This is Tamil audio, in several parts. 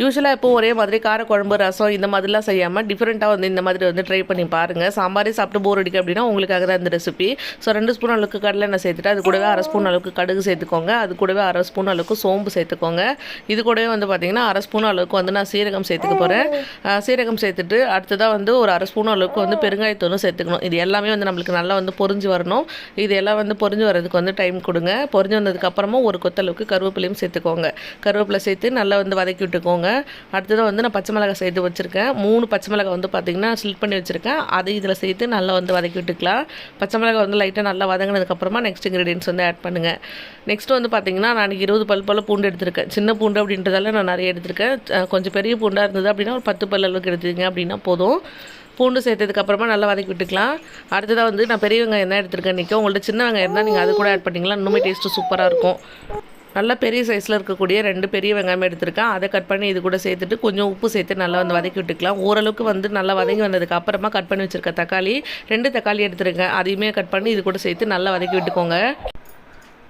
யூஸ்வலாக எப்போ ஒரே மாதிரி காரக்குழம்பு ரசம் இந்த மாதிரிலாம் செய்யாமல் டிஃப்ரெண்ட்டாக வந்து இந்த மாதிரி வந்து ட்ரை பண்ணி பாருங்கள் சாம்பாரே சாப்பிட்டு போர் அடிக்கு அப்படின்னா உங்களுக்காக தான் இந்த ரெசிபி ஸோ ரெண்டு ஸ்பூன் அளவுக்கு கடலை எண்ணெய் சேர்த்துட்டு அது கூடவே அரை ஸ்பூன் அளவுக்கு கடுகு சேர்த்துக்கோங்க. அது கூடவே அரை ஸ்பூன் அளவுக்கு சோம்பு சேர்த்துக்கோங்க. இது கூடவே வந்து பார்த்திங்கன்னா அரை ஸ்பூன் அளவுக்கு வந்து நான் சீரகம் சேர்த்துக்க போகிறேன் சீரகம் சேர்த்துட்டு அடுத்ததாக வந்து ஒரு அரை ஸ்பூன் அளவுக்கு வந்து பெருங்காயத்தூளும் சேர்த்துக்கணும். இது எல்லாமே வந்து நம்மளுக்கு நல்லா வந்து பொரிஞ்சு வரணும். இது எல்லாம் வந்து பொரிஞ்சு வரதுக்கு வந்து டைம் கொடுங்க. பொரிஞ்சு வந்ததுக்கப்புறமா ஒரு கொத்தளவுக்கு கருவேப்பிலையும் சேர்த்துக்கோங்க. கருவேப்பிலை சேர்த்து நல்லா வந்து வதக்கி விட்டுக்கோங்க. அடுத்ததாக வந்து நான் பச்சை மிளகாய் சேர்த்து வச்சுருக்கேன். மூணு பச்சை மிளகாய் வந்து பார்த்திங்கன்னா ஸ்லிட் பண்ணி வச்சுருக்கேன். அதை இதில் சேர்த்து நல்லா வந்து வதக்கி விட்டுக்கலாம். பச்சை மிளகாய் வந்து லைட்டாக நல்லா வதங்கினதுக்கப்புறமா நெக்ஸ்ட் இன்க்ரீடியன்ஸ் வந்து ஆட் பண்ணுங்கள் நெக்ஸ்ட் வந்து பார்த்திங்கன்னா நான் இருபது பல் போல் பூண்டு எடுத்திருக்கேன். சின்ன பூண்டு அப்படின்றதால நான் நிறைய எடுத்திருக்கேன். கொஞ்சம் பெரிய பூண்டாக இருந்தது அப்படின்னா ஒரு பத்து பல் அளவுக்கு எடுத்துக்கிங்க அப்படின்னா போதும். பூண்டு சேர்த்ததுக்கப்புறமா நல்லா வதக்கி விட்டுக்கலாம். அடுத்ததாக வந்து நான் பெரிய வெங்காயம் தான் எடுத்திருக்கேன் இன்றைக்கி உங்கள்ட்ட சின்ன வெங்காயம் இருந்தால் நீங்கள் அது கூட ஆட் பண்ணிக்கலாம். இன்னுமே டேஸ்ட்டு சூப்பராக இருக்கும். நல்லா பெரிய சைஸில் இருக்கக்கூடிய ரெண்டு பெரிய வெங்காயம் எடுத்திருக்கேன். அதை கட் பண்ணி இது கூட சேர்த்துட்டு கொஞ்சம் உப்பு சேர்த்து நல்லா வந்து வதக்கி விட்டுக்கலாம். ஓரளவுக்கு வந்து நல்லா வதங்கி வந்ததுக்கு அப்புறமா கட் பண்ணி வச்சுருக்க தக்காளி ரெண்டு தக்காளி எடுத்துருக்கேன். அதையுமே கட் பண்ணி இது கூட சேர்த்து நல்லா வதக்கி விட்டுக்கோங்க.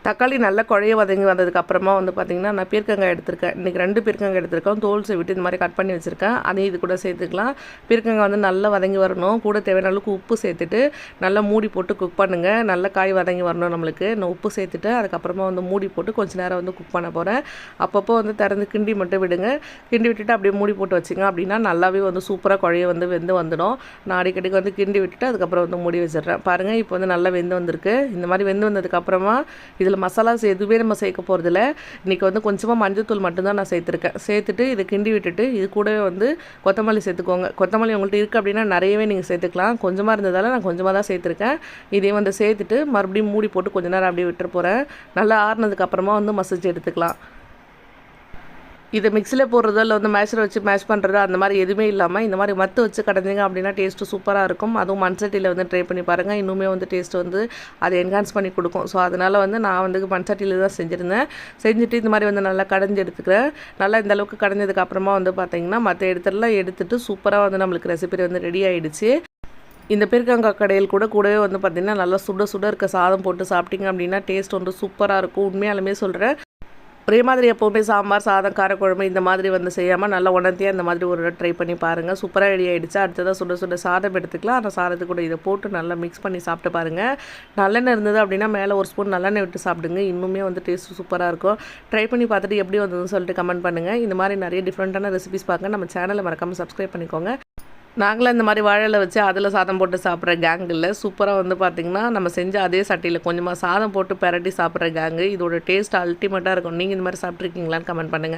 தக்காளி நல்லா குழைய வதங்கி வந்ததுக்கு அப்புறமா வந்து பார்த்திங்கன்னா நான் பீர்க்கங்காய் எடுத்திருக்கேன். இன்றைக்கி ரெண்டு பீர்க்கங்காய் எடுத்திருக்கேன். தோல் விட்டு இந்த மாதிரி கட் பண்ணி வச்சுருக்கேன். அதையும் இது கூட சேர்த்துக்கலாம். பீர்க்கங்காய் வந்து நல்லா வதங்கி வரணும். கூட தேவையான அளவுக்கு உப்பு சேர்த்துட்டு நல்லா மூடி போட்டு குக் பண்ணுங்கள் நல்லா காய் வதங்கி வரணும் நம்மளுக்கு. நான் உப்பு சேர்த்துட்டு அதுக்கப்புறமா வந்து மூடி போட்டு கொஞ்ச நேரம் வந்து குக் பண்ண போகிறேன் அப்பப்போ வந்து திறந்து கிண்டி மட்டும் விடுங்க. கிண்டி விட்டுட்டு அப்படியே மூடி போட்டு வச்சிங்க. அப்படின்னா நல்லாவே வந்து சூப்பராக குழைய வந்து வெந்து வந்துடும். நான் அடிக்கடிக்கு வந்து கிண்டி விட்டுட்டு அதுக்கப்புறம் வந்து மூடி வச்சிடுறேன். பாருங்கள் இப்போ வந்து நல்லா வெந்து வந்திருக்கு. இந்த மாதிரி வெந்து வந்ததுக்கப்புறமா இதில் மசாலாஸ் எதுவுமே நம்ம சேர்க்க போகிறதில்ல இன்றைக்கி வந்து கொஞ்சமாக மஞ்சத்தூள் மட்டும்தான் நான் சேர்த்துருக்கேன். சேர்த்துட்டு இதை கிண்டி விட்டுட்டு இது கூடவே வந்து கொத்தமல்லி சேர்த்துக்கோங்க. கொத்தமல்லி உங்கள்கிட்ட இருக்குது அப்படின்னா நிறையவே நீங்கள் சேர்த்துக்கலாம். கொஞ்சமாக இருந்ததால் நான் கொஞ்சமாக தான் சேர்த்துருக்கேன். இதையும் வந்து சேர்த்துட்டு மறுபடியும் மூடி போட்டு கொஞ்ச நேரம் அப்படியே விட்டுற போகிறேன் நல்லா ஆறுனதுக்கப்புறமா வந்து மசிச்சு எடுத்துக்கலாம். இதை மிக்சியில் போடுறதோ இல்லை வந்து மேஷர் வச்சு மேஷ் பண்ணுறதோ அந்த மாதிரி எதுவுமே இல்லாமல் இந்த மாதிரி மத்து வச்சு கடைஞ்சிங்க அப்படின்னா டேஸ்ட்டு சூப்பராக இருக்கும். அதுவும் மண் சட்டியில் வந்து ட்ரை பண்ணி பாருங்கள் இன்னுமே வந்து டேஸ்ட் வந்து அதை என்ஹான்ஸ் பண்ணி கொடுக்கும். ஸோ அதனால் வந்து நான் வந்து மண் சட்டியில் தான் செஞ்சுருந்தேன். செஞ்சுட்டு இந்த மாதிரி வந்து நல்லா கடைஞ்சி எடுத்துக்கிறேன். நல்லா இந்த அளவுக்கு கடைஞ்சதுக்கு அப்புறமா வந்து பார்த்தீங்கன்னா மற்ற இடத்துலலாம் எடுத்துட்டு சூப்பராக வந்து நம்மளுக்கு ரெசிபி வந்து ரெடி ஆகிடுச்சு இந்த பீர்க்கங்காய் கடையில் கூட கூடவே வந்து பார்த்திங்கன்னா நல்லா சுட சுட இருக்க சாதம் போட்டு சாப்பிட்டீங்க அப்படின்னா டேஸ்ட் வந்து சூப்பராக இருக்கும். உண்மையாலுமே சொல்கிறேன் ஒரே மாதிரி எப்போவுமே சாம்பார் சாதம் காரக்குழம்பு இந்த மாதிரி வந்து செய்யாமல் நல்லா உணர்த்தியாக இந்த மாதிரி ஒரு ட்ரை பண்ணி பாருங்கள் சூப்பராக ரெடி ஆகிடுச்சு அடுத்ததாக சுட சுட சாதம் எடுத்துக்கலாம். அந்த சாதத்து கூட இதை போட்டு நல்லா மிக்ஸ் பண்ணி சாப்பிட்டு பாருங்கள் நல்லெண்ணெய் இருந்தது அப்படின்னா மேலே ஒரு ஸ்பூன் நல்லெண்ணெய் விட்டு சாப்பிடுங்க. இன்னுமே வந்து டேஸ்ட் சூப்பராக இருக்கும். ட்ரை பண்ணி பார்த்துட்டு எப்படி வந்ததுன்னு சொல்லிட்டு கமெண்ட் பண்ணுங்கள் இந்த மாதிரி நிறைய டிஃப்ரெண்ட்டான ரெசிபிஸ் பார்க்க நம்ம சேனலை மறக்காமல் சப்ஸ்கிரைப் பண்ணிக்கோங்க. நாங்களும் இந்த மாதிரி வாழையில் வச்சு அதில் சாதம் போட்டு சாப்பிட்ற கேங் இல்லை. சூப்பராக வந்து பார்த்திங்கன்னா நம்ம செஞ்ச அதே சட்டியில் கொஞ்சமாக சாதம் போட்டு பரட்டி சாப்பிட்ற கேங்கு இதோட டேஸ்ட் அல்டிமேட்டாக இருக்கும். நீங்கள் இந்த மாதிரி சாப்பிட்ருக்கீங்களான்னு கமெண்ட் பண்ணுங்கள்